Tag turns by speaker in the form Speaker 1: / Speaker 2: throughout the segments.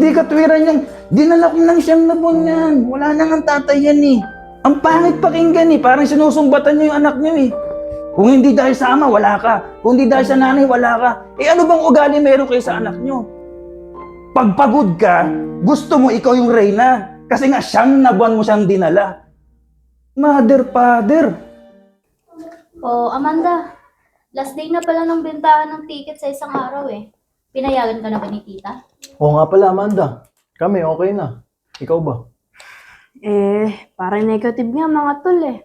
Speaker 1: Hindi katwiran yung dinala ko lang siyang na buwan yan. Wala nang ang tatay yan eh. Ang pangit pakinggan eh. Parang sinusumbatan niyo yung anak niyo eh. Kung hindi dahil sa ama, wala ka. Kung hindi dahil sa nanay, wala ka. Eh ano bang ugali meron kayo sa anak niyo? Pag pagod ka, gusto mo ikaw yung reyna. Kasi nga siyang na buwan mo siyang dinala. Mother, father.
Speaker 2: Oh, Amanda. Last day na pala ng bentahan ng ticket sa isang araw eh. Pinayagan ka na ba ni tita?
Speaker 3: Oo nga pala, Amanda. Kami, okay na. Ikaw ba?
Speaker 4: Eh, parang negative nga mga tol eh.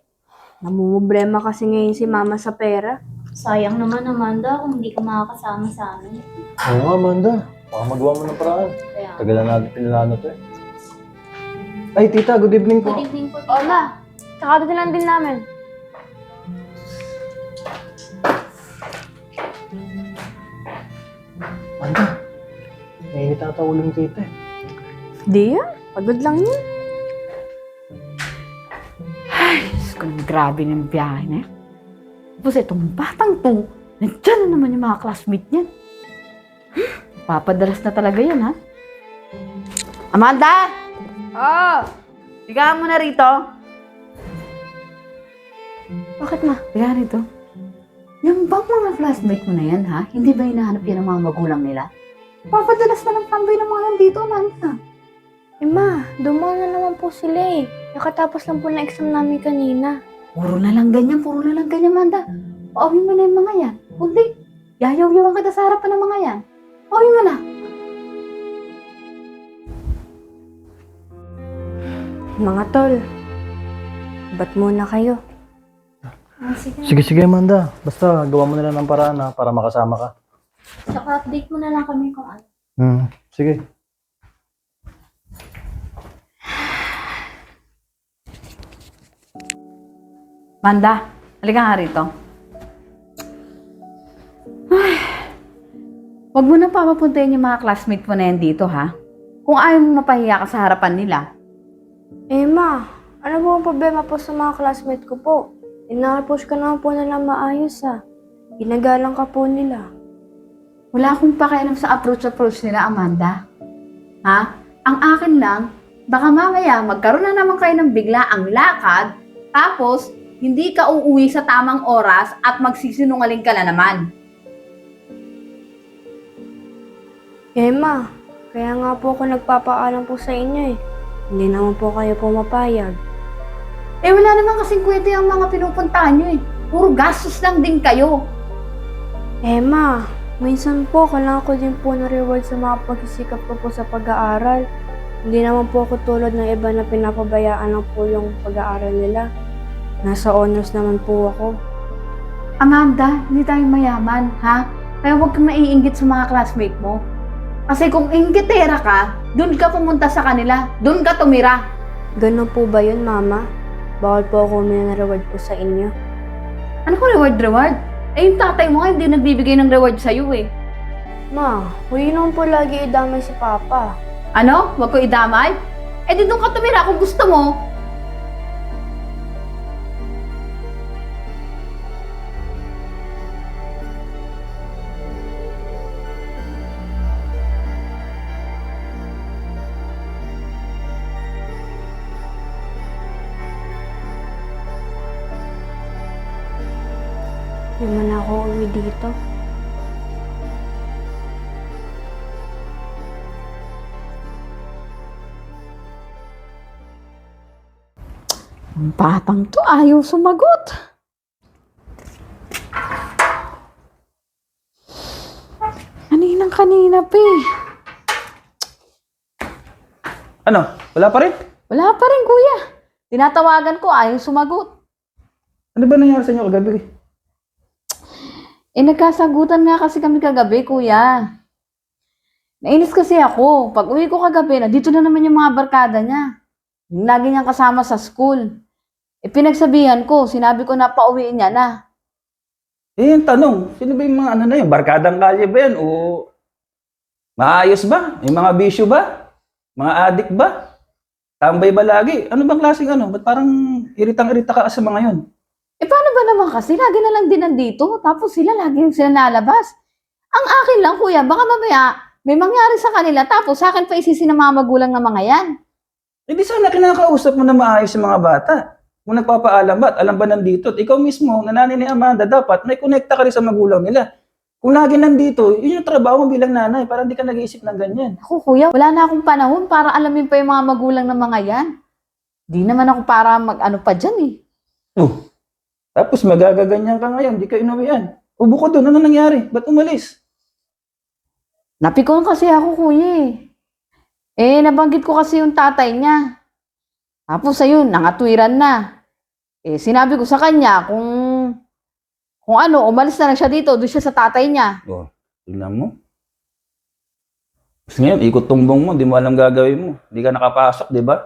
Speaker 4: Namumblema kasi ngayon si mama sa pera.
Speaker 2: Sayang naman, Amanda, kung hindi ka makakasama sa amin.
Speaker 3: Oo nga, Amanda. Baka magawa mo ng paraan.
Speaker 2: Kaya,
Speaker 3: Tagal na natin pinilano to eh. Ay, tita, good evening po.
Speaker 2: good evening po,
Speaker 4: tsaka din lang din namin.
Speaker 3: Amanda, mainit ata uling tita eh.
Speaker 4: Di yan, pagod lang yun.
Speaker 5: Diyos ko, grabe ng biyahe na yan. Tapos itong batang to, nandyan na naman yung mga classmate niyan. Hmm, Papadalas na talaga yan, ha? Amanda!
Speaker 4: Oo!
Speaker 5: Bigaan mo na rito.
Speaker 4: Bakit ma?
Speaker 5: Bigaan rito. Yung bang mga classmate mo na yan, ha? Hindi ba hinahanap yan ng mga magulang nila? Papadalas na ng tambay ng mga yan dito, Amanda.
Speaker 4: Eh ma, dumaan na naman po sila eh. Nakatapos lang po na exam namin kanina.
Speaker 5: Puro na lang ganyan, puro na lang ganyan, Amanda. Pauwi mo na yung mga yan. Huwag di, yayaw-yawan ka sa harapan ng mga yan. Pauwi mo na.
Speaker 4: Mga tol, ba't muna kayo?
Speaker 2: Ah, sige.
Speaker 3: Sige, sige, Amanda. Basta, gawa mo na lang ng paraan ha, para makasama ka.
Speaker 2: Saka update mo na lang kami kung ano.
Speaker 3: Hmm, sige.
Speaker 5: Manda, halika nga rito. Ay, Huwag mo na papapuntayin yung mga classmate mo na yan dito, ha? Kung ayaw mo mapahiya ka sa harapan nila.
Speaker 4: Eh ma, ano po ang problema po sa mga classmate ko po? Ina-approach ka naman po nila maayos ah. Ginagalang ka po nila.
Speaker 5: Wala akong pakialam sa approach-approach nila, Amanda. Ha? Ang akin lang, baka mamaya magkaroon na naman kayo ng bigla ang lakad, tapos hindi ka uuwi sa tamang oras at magsisinungaling ka na naman.
Speaker 4: Eh ma, kaya nga po ako nagpapaalam po sa inyo eh. Hindi naman po kayo pumapayag.
Speaker 5: Eh wala naman kasing kwento yung mga pinupuntahan nyo eh. Puro gastos lang din kayo.
Speaker 4: Eh ma, minsan po kailangan ko din po ng reward sa mga pagsisikap ko po sa pag-aaral. Hindi naman po ako tulad ng iba na pinapabayaan lang po yung pag-aaral nila. Nasa honors naman po ako.
Speaker 5: Amanda, hindi tayo mayaman, ha? Kaya huwag kang naiinggit sa mga classmate mo. Kasi kung inggitera ka, doon ka pumunta sa kanila, doon ka tumira.
Speaker 4: Ganun po ba yun, mama? Bawal po ako humingi ng reward po sa inyo.
Speaker 5: Ano ko reward reward? Eh yung tatay mo nga hindi nagbibigay ng reward sa'yo eh.
Speaker 4: Ma, huwag naman po lagi idamay si Papa.
Speaker 5: Ano? Huwag ko idamay? Eh di doon ka tumira kung gusto mo. Batang to ayaw sumagot. Kaninang kanina pa eh.
Speaker 1: Ano? Wala pa rin?
Speaker 5: Wala pa rin kuya. Tinatawagan ko ayaw sumagot.
Speaker 1: Ano ba nangyari sa inyo kagabi?
Speaker 5: Eh nagkasagutan nga kasi kami kagabi kuya. Nainis kasi ako. Pag uwi ko kagabi, nandito na naman yung mga barkada niya. Yung lagi niyang kasama sa school. Eh pinagsabihan ko, sinabi ko na pauwiin niya na.
Speaker 1: Eh, yung tanong, sino ba yung mga ano na yun? Barkadang kalye ba yan? O maayos ba? May mga bisyo ba? Mga adik ba? Tambay ba lagi? Ano bang klaseng ano? Ba't parang iritang-irita ka sa mga yun?
Speaker 5: Eh paano ba naman kasi? Lagi na lang din nandito. Tapos sila lagi yung sila nalabas. Ang akin lang kuya, baka mamaya may mangyari sa kanila tapos sa akin pa isisi ng mga magulang ng mga yan.
Speaker 1: Hindi sana kinakausap mo na maayos yung mga bata. Kung nagpapaalam ba alam ba nandito? At ikaw mismo, na nanay ni Amanda, dapat may connecta ka rin sa magulang nila. Kung lagi nandito, yun yung trabaho mo bilang nanay para hindi ka nag-iisip ng ganyan.
Speaker 5: Ako kuya, wala na akong panahon para alamin pa yung mga magulang ng mga yan. Di naman ako para mag-ano pa dyan eh.
Speaker 1: Oh. Tapos magagaganyan ka ngayon, di ka inuwian. O bukod doon, ano nangyari? Ba't umalis?
Speaker 5: Napikon kasi ako kuya eh. Eh, nabanggit ko kasi yung tatay niya. Tapos ayun, nangatwiran na. Eh, sinabi ko sa kanya kung kung ano, umalis na lang siya dito, doon siya sa tatay niya.
Speaker 1: Oh, tingnan mo. Tapos ngayon, ikot tumbong mo, di mo alam gagawin mo. Hindi ka nakapasok, di ba?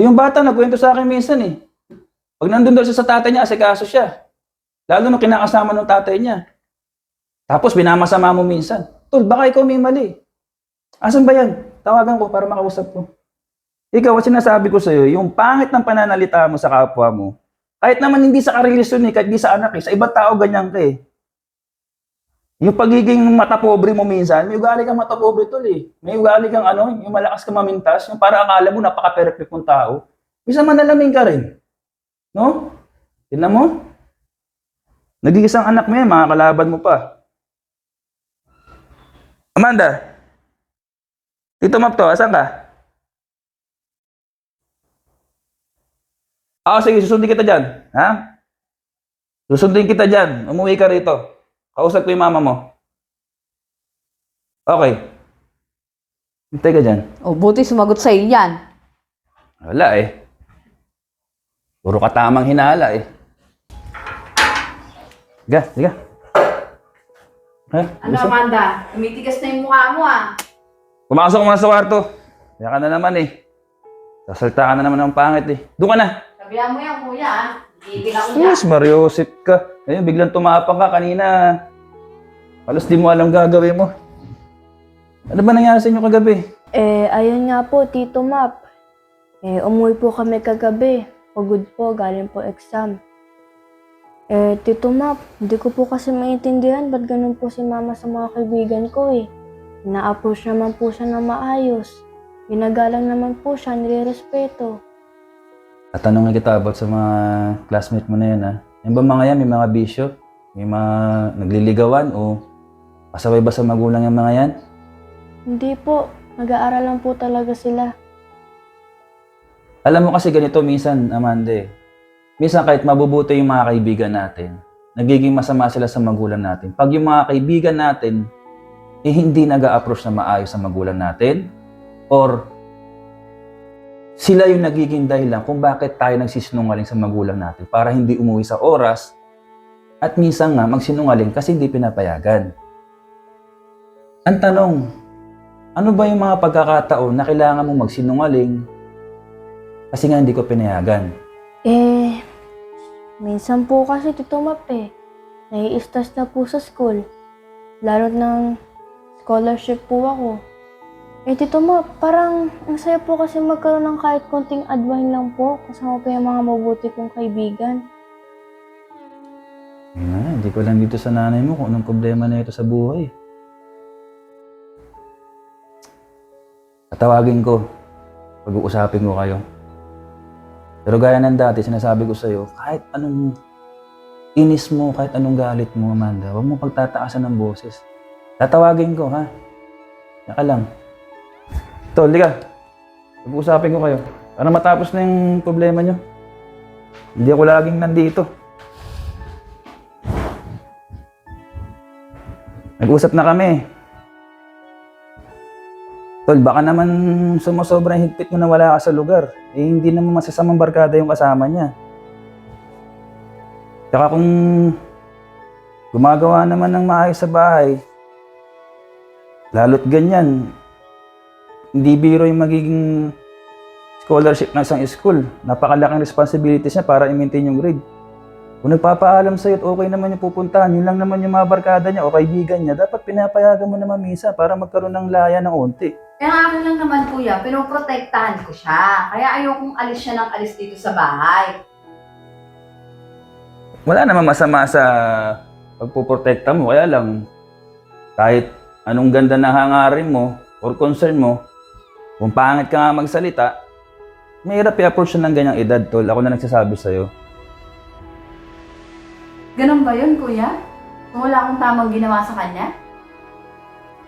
Speaker 1: Eh, yung bata, nagkwento sa akin minsan eh. Pag nandun daw siya sa tatay niya, asikaso siya. Lalo nung kinakasama ng tatay niya. Tapos binamasama mo minsan. Tol, baka ikaw may mali. Asan ba yan? Tawagan ko para makausap ko. Ikaw, ang sinasabi ko sa'yo, yung pangit ng pananalita mo sa kapwa mo, kahit naman hindi sa karelasyon eh, kahit hindi sa anak eh, sa ibang tao ganyan ka eh. Yung pagiging matapobre mo minsan, may ugali kang matapobre tol eh. May ugali kang ano, yung malakas ka mamintas, yung para akala mo napaka-perfect mong tao. Bisa manalamin ka rin. No? Tignan mo. Nag-iisang anak mo yan, mga kalaban mo pa. Amanda, Tito Map to, asan ka? Ah, sige, susundin kita dyan. Ha? Susundin kita dyan. Umuwi ka rito. Kausap ko yung mama mo. Okay. Hintay ka dyan.
Speaker 5: O, buti sumagot sa yan.
Speaker 1: Wala eh. Puro ka tamang hinala eh. Siga, siga. Ha?
Speaker 5: Ano,
Speaker 1: Gusto?
Speaker 5: Amanda? Tumitigas na yung mukha mo ah.
Speaker 1: Pumasok mo na sa kwarto. Kaya ka na naman eh. Sasalta ka na naman ng pangit eh. Doon ka na.
Speaker 5: Sabihan mo yan, kuya ah. Gigil ako
Speaker 1: Yes, Mariosip ka. Ayun, biglang tumapang ka kanina. Halos di mo alam gagawin mo. Ano ba nangyari sa inyo kagabi?
Speaker 4: Eh, ayun nga po, Tito Map. Eh, umuwi po kami kagabi. Pagod po, galing po exam. Eh, Tito Map, hindi ko po kasi maintindihan ba't ganun po si Mama sa mga kaibigan ko eh. Na-approach naman po siya na maayos. Ginagalang naman po siya, nire-respeto.
Speaker 1: Tatanungin kita about sa mga classmate mo na yan ha. Yan ba mga yan, may mga bisyo? May mga nagliligawan o pasaway ba sa magulang yung mga yan?
Speaker 4: Hindi po, nag-aaral lang po talaga sila.
Speaker 1: Alam mo kasi ganito minsan, Amanda eh. Minsan kahit mabubuti yung mga kaibigan natin, nagiging masama sila sa magulang natin. Pag yung mga kaibigan natin, eh hindi nag approach na maayos sa magulang natin, or sila yung nagiging dahilan kung bakit tayo nagsisinungaling sa magulang natin para hindi umuwi sa oras at minsan nga magsinungaling kasi hindi pinapayagan. Ang tanong, ano ba yung mga pagkakataon na kailangan mong magsinungaling kasi nga hindi ko pinayagan?
Speaker 4: Eh, minsan po kasi Tito Map eh. Nai-stress na po sa school. Lalo ng scholarship po ako. Eh, Tito Map, parang ang saya po kasi magkaroon ng kahit konting adwine lang po kasama po yung mga mabuti kong kaibigan.
Speaker 1: Ah, hindi ko lang dito sa nanay mo kung anong problema na ito sa buhay. Tatawagin ko. Pag-uusapin ko kayo. Pero gaya ng dati, sinasabi ko sa'yo, kahit anong inis mo, kahit anong galit mo, Amanda, huwag mo pagtataasan ng boses. Tatawagin ko, ha? Naka lang. Tol, liga. Pag-uusapin ko kayo. Para matapos na yung problema nyo. Hindi ako laging nandito. Nag-usap na kami. Tol, baka naman sumusobra yung higpit mo na wala ka sa lugar. Eh, hindi naman masasamang barkada yung kasama niya. Tsaka kung gumagawa naman ng maayos sa bahay, lalo't ganyan, hindi biro yung magiging scholarship ng isang school. Napakalaking responsibilities niya para i-maintain yung grade. Kung nagpapaalam sa'yo at okay naman yung pupuntahan, yun lang naman yung mga barkada niya o kaibigan niya, dapat pinapayagan mo naman misa para magkaroon ng laya ng unti.
Speaker 5: Kaya nga akin lang naman kuya, pinoprotektahan ko siya. Kaya ayokong alis siya ng alis dito sa bahay.
Speaker 1: Wala naman masama sa pagpuprotekta mo, kaya lang, Kahit anong ganda na hangarin mo or concern mo, kung pangit ka nga magsalita, mahirap i-approach siya ng ganyang edad, tol. Ako na nagsasabi sa'yo.
Speaker 5: Ganun ba yun, kuya? Kung wala akong tamang ginawa sa kanya?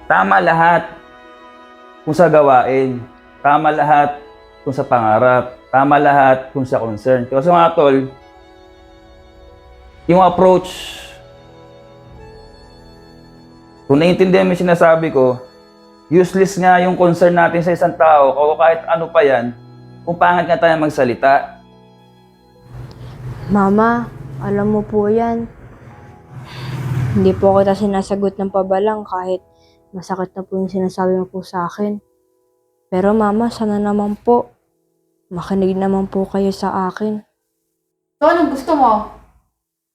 Speaker 1: Tama lahat kung sa gawain. Tama lahat kung sa pangarap. Tama lahat kung sa concern. Kasi mga tol, yung approach, kung naiintindihan mo yung sinasabi ko, useless nga yung concern natin sa isang tao o kahit ano pa yan, kung pangit nga tayo magsalita.
Speaker 4: Mama, alam mo po yan. Hindi po kita sinasagot ng pabalang kahit masakit na po yung sinasabi mo po sa akin. Pero mama, sana naman po. Makinig naman po kayo sa akin.
Speaker 5: So, anong gusto mo?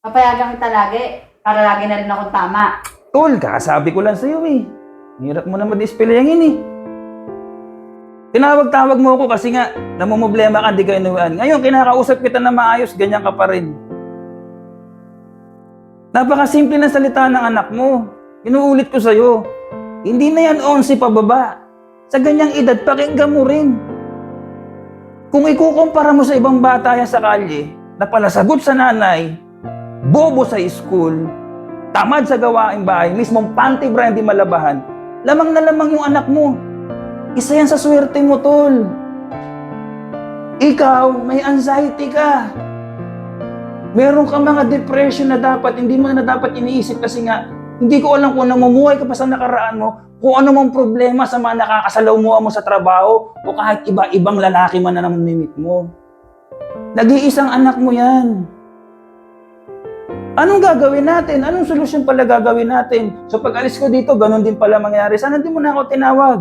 Speaker 5: Papayagan kita lagi para lagi na rin akong tama.
Speaker 1: Tol, kakasabi ko lang sa'yo eh. Hirap mo na madisplayangin eh. Tinawag-tawag mo ako kasi nga, namumblema ka, di ka inuwian. Ngayon, kinakausap kita na maayos, ganyan ka pa rin. Napakasimple ng salita ng anak mo. Inuulit ko sa'yo. Hindi na yan 11 pababa. Sa ganyang edad, pakinggan mo rin. Kung ikukumpara mo sa ibang bata yan sa kalye, na palasagot sa nanay, bobo sa school, tamad sa gawaing bahay, mismong panty bra hindi malabahan, lamang na lamang yung anak mo. Isa yan sa swerte mo, tol. Ikaw, may anxiety ka. Meron ka mga depression na dapat, hindi mo na dapat iniisip kasi nga, hindi ko alam kung namumuhay ka pa sa nakaraan mo, kung ano mong problema sa mga nakakasalamuha mo sa trabaho o kahit iba-ibang lalaki man na namimit mo. Nag-iisang anak mo yan. Anong gagawin natin? Anong solusyon pala gagawin natin? So pag alis ko dito, ganun din pala mangyari. Sana hindi mo na ako tinawag.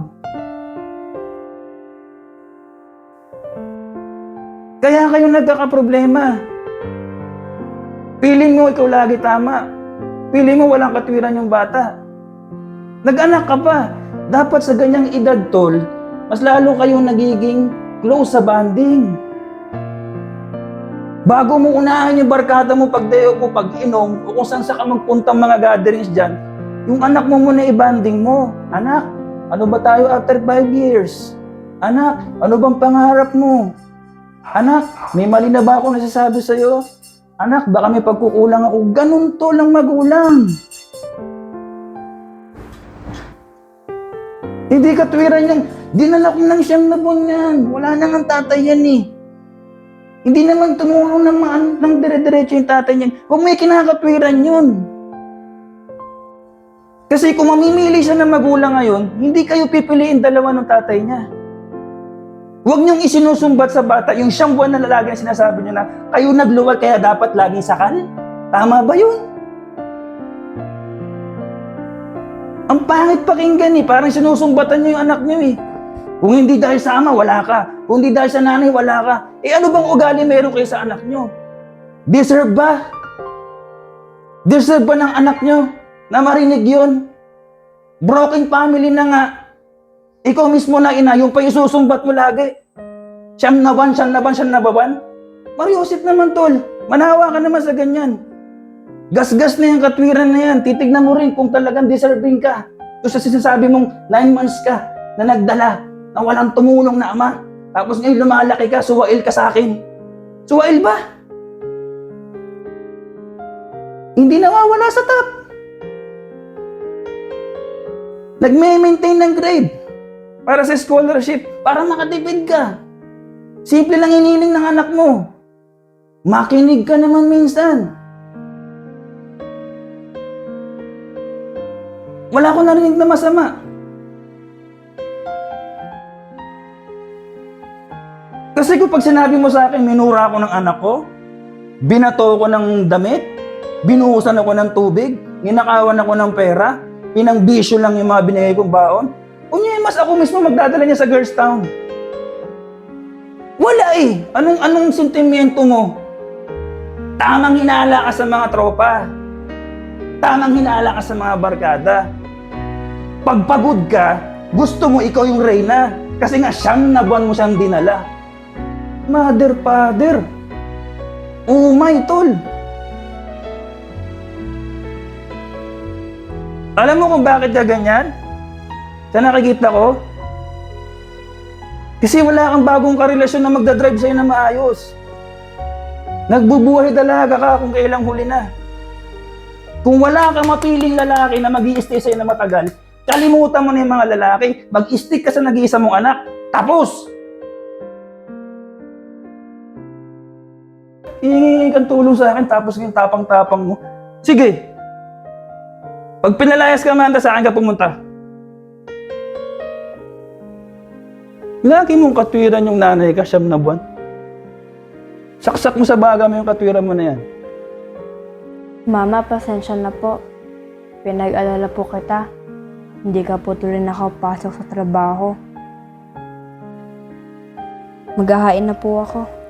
Speaker 1: Kaya kayo nagkakaproblema. Piling mo ikaw lagi tama. Piling mo walang katwiran yung bata. Nag-anak ka pa. Dapat sa ganyang edad, tol, mas lalo kayong nagiging close sa bonding. Bago mo unahan yung barkada mo pag dayo mo, pag inom, o kung saan sa ka magpuntang mga gatherings dyan, yung anak mo muna i-banding mo. Anak, ano ba tayo after five years? Anak, ano bang pangarap mo? Anak, may mali na ba ako nasasabi sa'yo? Anak, baka may pagkukulang ako. Ganun to lang magulang. Hindi katwiran yung dinala ko lang siyang nabon yan. Wala nang ang tatay yan eh. Hindi naman tumulong ng, mga, ng dire-diretso yung tatay niyan. Huwag may kinakatwiran yun. Kasi kung mamimili siya ng magulang ngayon, hindi kayo pipiliin dalawa ng tatay niya. Huwag niyong isinusumbat sa bata yung siyang buwan na lalaki na sinasabi niyo na kayo nagluwal kaya dapat laging sakal. Tama ba yun? Ang pangit pakinggan eh. Parang sinusumbatan niyo yung anak niyo eh. Kung hindi dahil sa ama, wala ka. Kung hindi dahil sa nanay, wala ka. Eh ano bang ugali meron kayo sa anak niyo? Deserve ba? Deserve ba ng anak niyo na marinig yun? Broken family na nga. Ikaw mismo na ina, yung pa isusumbat mo lagi. Siyam na ban, siyam na ban, siyam na baban. Mariusip naman tol. Manawa ka naman sa ganyan. Gasgas na yung katwiran na yan. Titignan mo rin kung talagang deserving ka. Kung sa sinasabi mong 9 months ka na nagdala, na walang tumulong na ama. Tapos ngayon lumalaki ka, suwail ka sa akin. Suwail ba? Hindi nawawala sa top. Nagme-maintain ng grade para sa scholarship, para makatipid ka. Simple lang iniling ng anak mo. Makinig ka naman minsan. Wala ko narinig na masama. Kasi kung pag sinabi mo sa akin, minura ako ng anak ko, binato ko ng damit, binuhusan ako ng tubig, ninakawan ako ng pera, pinangbisyo lang yung mga binigay kong baon, unya mas ako mismo magdadala niya sa girls town. Wala eh. Anong anong sentimiento mo? Tamang hinala ka sa mga tropa. Tamang hinala ka sa mga barkada. Pag pagod ka, gusto mo ikaw yung reyna. Kasi nga siyang na buwan mo siyang dinala. Mother, father. Umay, tol. Alam mo kung bakit ka ganyan? Sa nakikita ko? Kasi wala kang bagong karelasyon na magdadrive sa'yo na maayos. Nagbubuhay dalaga ka kung kailang huli na. Kung wala kang mapiling lalaki na mag stay sa'yo na matagal, kalimutan mo na yung mga lalaki, mag-stick ka sa nag-iisa mong anak, tapos! Hihingi kang tulong sa akin, tapos yung tapang-tapang mo. Sige! Pag pinalayas ka, Amanda, sa akin ka pumunta. Lagi mong katwiran yung nanay ka, siyam na buwan. Saksak mo sa baga mo yung katwiran mo na yan.
Speaker 4: Mama, pasensya na po. Pinag-alala po kita. Hindi ka po tuloy nakapasok sa trabaho. Maghahain na po ako.